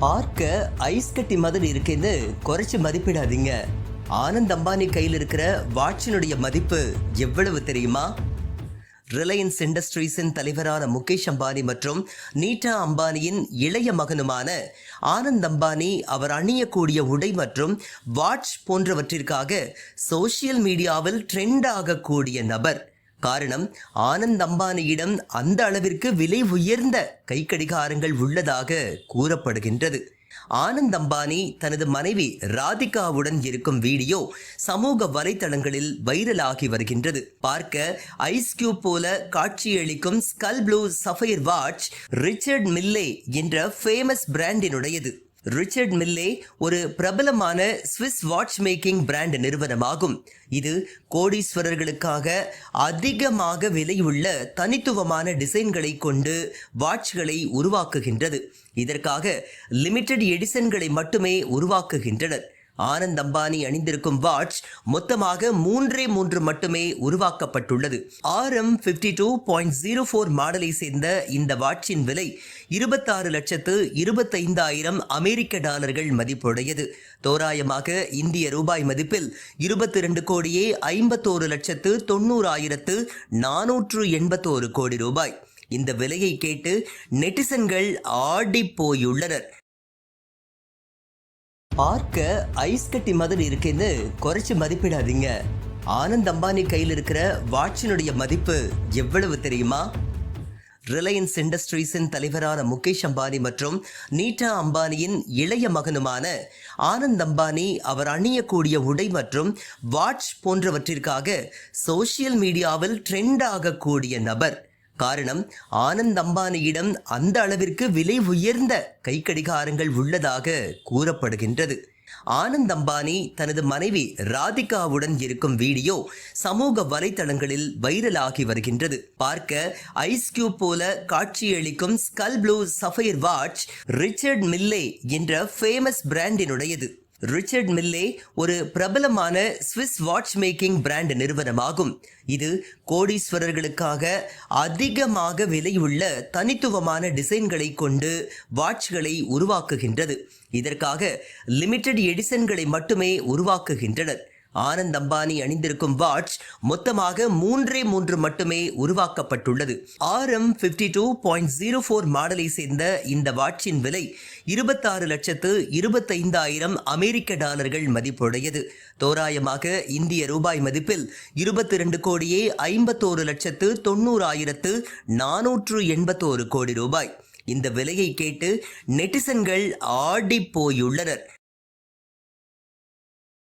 பார்க்க ஐஸ் கட்டி மாதிரி இருக்குன்னு குறைச்சி மதிப்பிடாதீங்க. ஆனந்த் அம்பானி கையில் இருக்கிற வாட்சினுடைய மதிப்பு எவ்வளவு தெரியுமா? ரிலையன்ஸ் இண்டஸ்ட்ரீஸின் தலைவரான முகேஷ் அம்பானி மற்றும் நீட்டா அம்பானியின் இளைய மகனுமான ஆனந்த் அம்பானி அவர் அணியக்கூடிய உடை மற்றும் வாட்ச் போன்றவற்றிற்காக சோஷியல் மீடியாவில் ட்ரெண்ட் ஆகக்கூடிய நபர். காரணம் ஆனந்த் அம்பானியிடம் அந்த அளவிற்கு விலை உயர்ந்த கைக்கடிகாரங்கள் உள்ளதாக கூறப்படுகின்றது. ஆனந்த் அம்பானி தனது மனைவி ராதிகாவுடன் இருக்கும் வீடியோ சமூக வலைதளங்களில் வைரலாகி வருகின்றது. பார்க்க ஐஸ் கியூப் போல காட்சியளிக்கும் skull blue sapphire watch Richard Mille என்ற ஃபேமஸ் பிராண்டினுடையது. ரிச்சர்ட் மில்லே ஒரு பிரபலமான சுவிஸ் வாட்ச் மேக்கிங் பிராண்ட் நிறுவனமாகும். இது கோடீஸ்வரர்களுக்காக அதிகமாக விலையுள்ள தனித்துவமான டிசைன்களை கொண்டு வாட்ச்களை உருவாக்குகின்றது. இதற்காக லிமிடெட் எடிசன்களை மட்டுமே உருவாக்குகின்றனர். ஆனந்த் அம்பானி அணிந்திருக்கும் வாட்ச் மொத்தமாக மூன்றே மூன்று மட்டுமே உருவாக்கப்பட்டுள்ளது. RM fifty two point zero four மாடலை சேர்ந்த இந்த வாட்சின் விலை இருபத்தாறு லட்சத்து இருபத்தைந்தாயிரம் அமெரிக்க டாலர்கள் மதிப்புடையது. தோராயமாக இந்திய ரூபாய் மதிப்பில் இருபத்தி ரெண்டு கோடியே ஐம்பத்தோரு லட்சத்து தொண்ணூறாயிரத்து நானூற்று எண்பத்தோரு கோடி ரூபாய். இந்த விலையை கேட்டு நெட்டிசன்கள் ஆடி போயுள்ளனர். பார்க்க ஐஸ் கட்டி மாதிரி இருக்குன்னு குறைச்சி மதிப்பிடாதீங்க. ஆனந்த் அம்பானி கையில் இருக்கிற வாட்சினுடைய மதிப்பு எவ்வளவு தெரியுமா? ரிலையன்ஸ் இண்டஸ்ட்ரீஸின் தலைவரான முகேஷ் அம்பானி மற்றும் நீட்டா அம்பானியின் இளைய மகனுமான ஆனந்த் அம்பானி அவர் அணியக்கூடிய உடை மற்றும் வாட்ச் போன்றவற்றிற்காக சோஷியல் மீடியாவில் ட்ரெண்ட் ஆகக்கூடிய நபர். காரணம் ஆனந்த் அம்பானியிடம் அந்த அளவிற்கு விலை உயர்ந்த கைக்கடிகாரங்கள் உள்ளதாக கூறப்படுகின்றது. ஆனந்த் அம்பானி தனது மனைவி ராதிகாவுடன் இருக்கும் வீடியோ சமூக வலைதளங்களில் வைரலாகி வருகின்றது. பார்க்க ஐஸ் கியூப் போல காட்சியளிக்கும் skull blue sapphire watch Richard Mille என்ற ஃபேமஸ் பிராண்டினுடையது. ரிச்சர்ட் மில்லே ஒரு பிரபலமான ஸ்விஸ் வாட்ச் மேக்கிங் பிராண்ட் நிறுவனமாகும். இது கோடீஸ்வரர்களுக்காக அதிகமாக விலையுள்ள தனித்துவமான டிசைன்களை கொண்டு வாட்ச்களை உருவாக்குகின்றது. இதற்காக லிமிடெட் எடிசன்களை மட்டுமே உருவாக்குகின்றனர். ஆனந்த் அம்பானி அணிந்திருக்கும் வாட்ச் மொத்தமாக மூன்றே மூன்று மட்டுமே உருவாக்கப்பட்டுள்ளது. RM fifty two point zero four மாடலை சேர்ந்த இந்த வாட்சின் விலை இருபத்தாறு லட்சத்து இருபத்தைந்தாயிரம் அமெரிக்க டாலர்கள் மதிப்புடையது. தோராயமாக இந்திய ரூபாய் மதிப்பில் இருபத்தி ரெண்டு கோடியே ஐம்பத்தோரு லட்சத்து தொண்ணூறாயிரத்து நானூற்று எண்பத்தோரு கோடி ரூபாய். இந்த விலையை கேட்டு நெட்டிசன்கள் ஆடி போயுள்ளனர்.